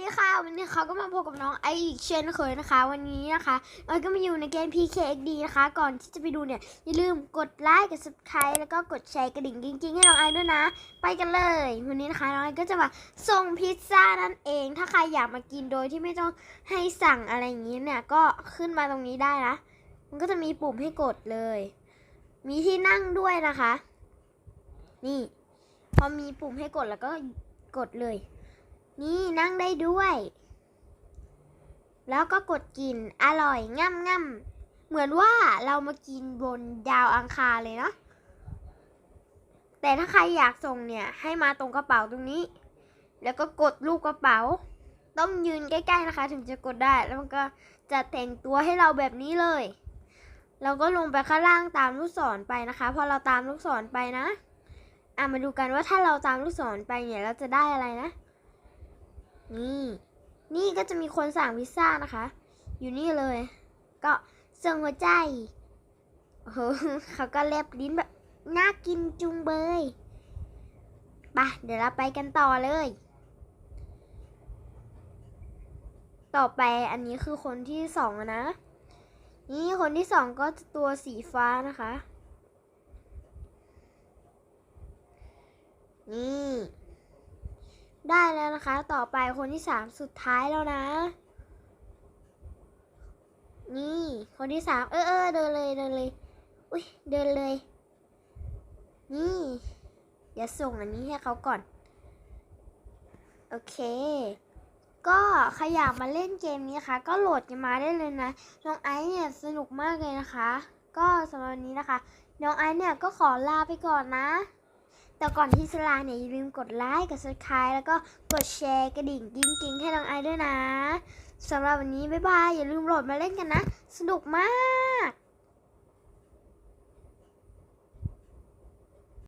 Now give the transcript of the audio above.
ดีค่ะ วันนี้เขาก็มาพบกับน้องไออีกเช่นเคยนะคะ วันนี้นะคะเอยก็มาอยู่ในเกม PKXD นะคะ ก่อนที่จะไปดูเนี่ย อย่าลืมกดไลค์กด subscribe แล้วก็กดแชร์กระดิ่งจริงๆ ให้น้องไอด้วยนะ ไปกันเลย วันนี้นะคะน้องไอก็จะมาส่งพิซซ่านั่นเอง ถ้าใครอยากมากินโดยที่ไม่ต้องให้สั่งอะไรอย่างนี้เนี่ยก็ขึ้นมาตรงนี้ได้นะมันก็จะมีปุ่มให้กดเลย มีที่นั่งด้วยนะคะ นี่ พอมีปุ่มให้กดแล้วก็กดเลย นี่นั่งได้ด้วย แล้วก็กดกินอร่อยง่ำง่ำเหมือนว่าเรามากินบนดาวอังคารเลยเนาะแต่ถ้าใครอยากส่งเนี่ย ให้มาตรงกระเป๋าตรงนี้ แล้วก็กดรูปกระเป๋า ต้องยืนใกล้ๆนะคะ ถึงจะกดได้ แล้วมันก็จะแต่งตัวให้เราแบบนี้เลย เราก็ลงไปข้างล่างตามลูกศรไปนะคะ พอเราตามลูกศรไปนะ อะมาดูกันว่าถ้าเราตามลูกศรไปเนี่ยเราจะได้อะไรนะ นี่นี่ก็จะมีคนสั่งพิซซ่านะคะ อยู่นี่เลย ก็ส่งหัวใจโอ้โหเขาก็แลบลิ้นแบบน่ากินจุงเบยไปะเดี๋ยวเราไปกันต่อเลย ต่อไปอันนี้คือคนที่สองนะ นี่คนที่สองก็จะตัวสีฟ้านะคะ นี่ ได้แล้วนะคะ ต่อไปคนที่สามสุดท้ายแล้วนะ นี่คนที่สามเออเออเดินเลยเดินเลย อุ้ยเดินเลย นี่เดี๋ยวส่งอันนี้ให้เขาก่อน โอเค ก็ใครอยากมาเล่นเกมนี้นะคะ ก็โหลดกันมาได้เลยนะน้องไอซ์เนี่ยสนุกมากเลยนะคะ ก็สำหรับวันนี้นะคะ น้องไอซ์เนี่ยก็ขอลาไปก่อนนะ แต่ก่อนที่จะลาเนี่ยอย่าลืมกดไลค์ กด subscribe แล้วก็กดแชร์กระดิ่งกิ้งกิ๊งให้น้องไอด้วยนะสำหรับวันนี้ บ๊ายบาย อย่าลืมโหลดมาเล่นกันนะ สนุกมาก